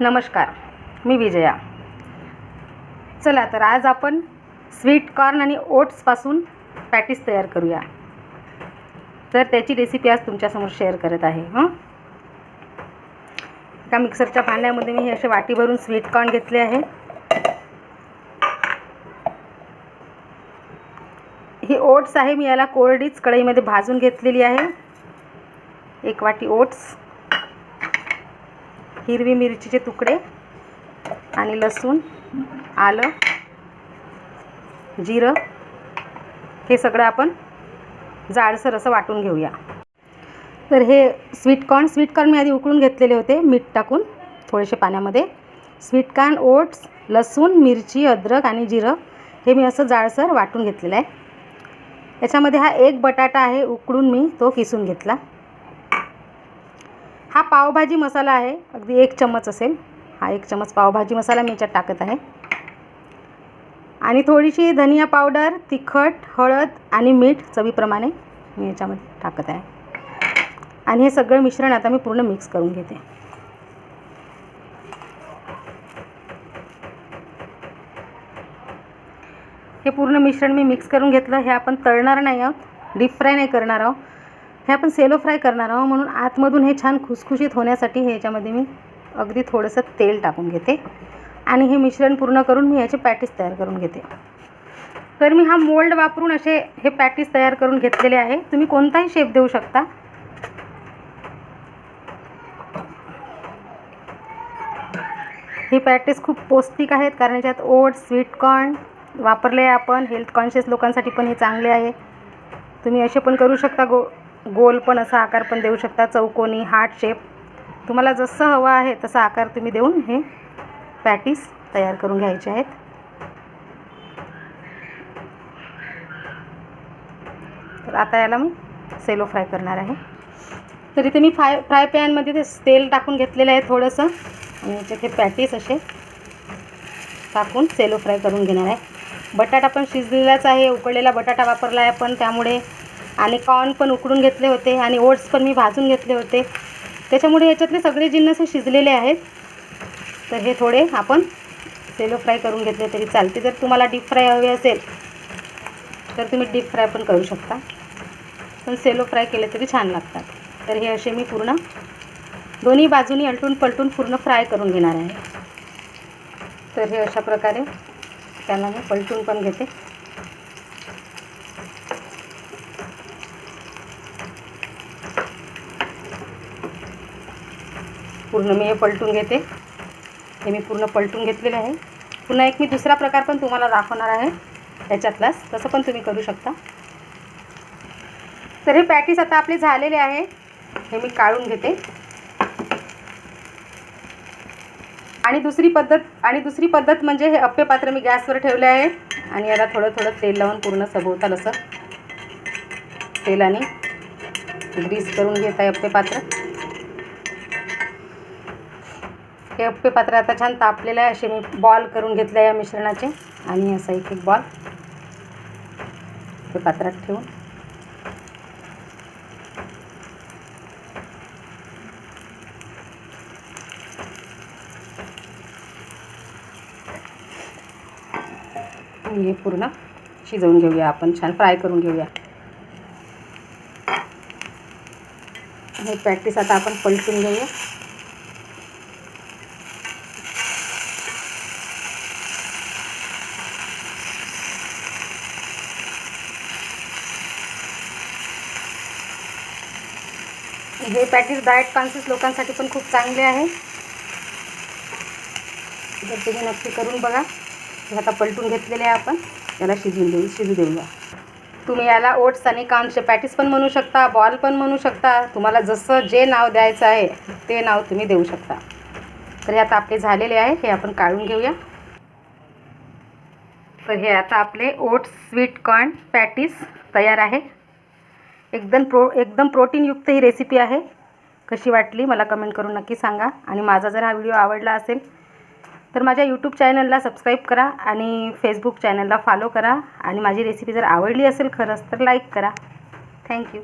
नमस्कार मी विजया. चला तर आज आपण स्वीट कॉर्न आणि ओट्सपासून पॅटीस तयार करूया. तर त्याची रेसिपी आज तुमच्यासमोर शेअर करत आहे हं? एका मिक्सरच्या भांड्यामध्ये मी हे असे वाटी भरून स्वीट कॉर्न घेतले आहे. ही ओट्स आहे मी याला कोरडीच कढईमध्ये भाजून घेतलेली आहे. एक वाटी ओट्स. हिरवी मिरचीचे तुकडे आणि लसूण आलं जिरं हे सगळं आपण जाडसर असं वाटून घेऊया. तर हे स्वीट कॉर्न स्वीट कॉर्न मी आधी उकळून घेतलेले होते मीठ टाकून थोडेसे पाण्यामध्ये. स्वीट कॉर्न ओट्स लसूण मिरची अद्रक आणि जिरं हे मी असं जाडसर वाटून घेतलेलं आहे. याच्यामध्ये हा एक बटाटा आहे उकडून मी तो किसून घेतला. हा पावभाजी मसाला आहे. अगदी एक चम्मच असेल. हा एक चम्मच पावभाजी मसाला मी याच्यात टाकत आहे. आणि थोडीशी धनिया पावडर तिखट हळद आणि मीठ चवीप्रमाणे मी याच्यामध्ये टाकत आहे. आणि हे सगळं मिश्रण आता मी पूर्ण मिक्स करून घेते. हे पूर्ण मिश्रण मी मिक्स करून घेतलं. हे आपण तळणार नाही आहोत. डीप फ्राय नाही करणार आहोत. हे आपण सेलो फ्राय करणार आहोत. म्हणून आतमधून हे छान खुसखुशीत होण्यासाठी हे याच्यामध्ये मी अगदी थोडंसं तेल टाकून घेते. आणि हे मिश्रण पूर्ण करून मी याचे पॅटीस तयार करून घेते. तर मी हा मोल्ड वापरून असे हे पॅटीस तयार करून घेतलेले आहे. तुम्ही कोणताही शेप देऊ शकता. हे पॅटीस खूप पौष्टिक आहेत कारण याच्यात ओट्स स्वीट कॉर्न वापरले आहे आपण. हेल्थ कॉन्शियस लोकांसाठी पण हे चांगले आहे. तुम्ही असे पण करू शकता गो गोल पण असा आकार पण देऊ शकता चौकोनी हार्ट शेप तुम्हाला जसं हवं आहे तसा आकार तुम्ही देऊन हे पॅटीस तयार करून घ्यायचे आहेत. तर आता याला मी सेलो फ्राय करणार आहे. तर इथे मी फ्राय फ्राय पॅनमध्ये ते तेल टाकून घेतलेलं आहे थोडंसं. आणि याच्यात हे पॅटीस असे टाकून सेलो फ्राय करून घेणार आहे. बटाटा पण शिजलेलाच आहे उकळलेला बटाटा वापरला आहे पण त्यामुळे आणि कॉर्न पण उकडून घेतले होते आणि ओट्स पण मी भाजून घेतले होते. त्याच्यामुळे याच्यातले सगळे जिन्नस हे शिजलेले आहेत. तर हे थोडे आपण सेलो फ्राय करून घेतले तरी चालते. जर तुम्हाला डीप फ्राय हवे असेल तर तुम्ही डीप फ्राय पण करू शकता. पण सेलो फ्राय केले तरी छान लागतात. तर हे असे मी पूर्ण दोन्ही बाजूनी अलटून पलटून पूर्ण फ्राय करून घेणार आहे. तर हे अशा प्रकारे त्याला मी पलटून पण घेते. पूर्ण मी हे पलटून घेते. हे मी पूर्ण पलटून घेतलेले आहे. पुन्हा एक मी दुसरा प्रकार पण तुम्हाला दाखवणार आहे. त्याच्यातलाच तसं पण तुम्ही करू शकता. तर हे पॅटीस आता आपले झालेले आहे. हे मी काढून घेते. आणि दुसरी पद्धत आणि दुसरी पद्धत म्हणजे हे अप्पे पात्र मी गॅसवर ठेवले आहे. आणि याला थोडं थोडं तेल लावून पूर्ण सभोवताल असं. तेलाने ग्रीस करून घेत आहे अप्पे पात्र. हे अप्पे पात्र आता छान तापलेलं आहे. असे मी बॉल करून घेतले या मिश्रणाचे. आणि असा एक एक बॉल ते पात्रात ठेवून. हे पूर्ण शिजवून घेऊया आपण. छान फ्राय करून घेऊया. हे पॅटीस आता आपण पलटून घेऊया. हे पॅटीस डाएट कॉन्शियस लोकांसाठी पण खूप चांगले आहे. तर तुम्ही नक्की करून बघा. हे आता पलटून घेतलेले आहे आपण. याला शिजून देऊ शिजू देऊया. तुम्ही याला ओट्स आणि कांचे पॅटीस पण म्हणू शकता बॉल पण म्हणू शकता. तुम्हाला जसं जे नाव द्यायचं आहे ते नाव तुम्ही देऊ शकता. तर हे आता आपले झालेले आहे हे आपण काढून घेऊया. तर हे आता आपले ओट्स स्वीट कॉर्न पॅटीस तयार आहे. एकदम प्रो एकदम प्रोटीनयुक्त ही रेसिपी आहे. कशी वाटली मला कमेंट करून नक्की सांगा. आणि माझा जर हा व्हिडिओ आवडला असेल तर माझ्या यूट्यूब चॅनलला सबस्क्राईब करा आणि फेसबुक चॅनलला फॉलो करा. आणि माझी रेसिपी जर आवडली असेल खरंच तर लाईक करा. थँक्यू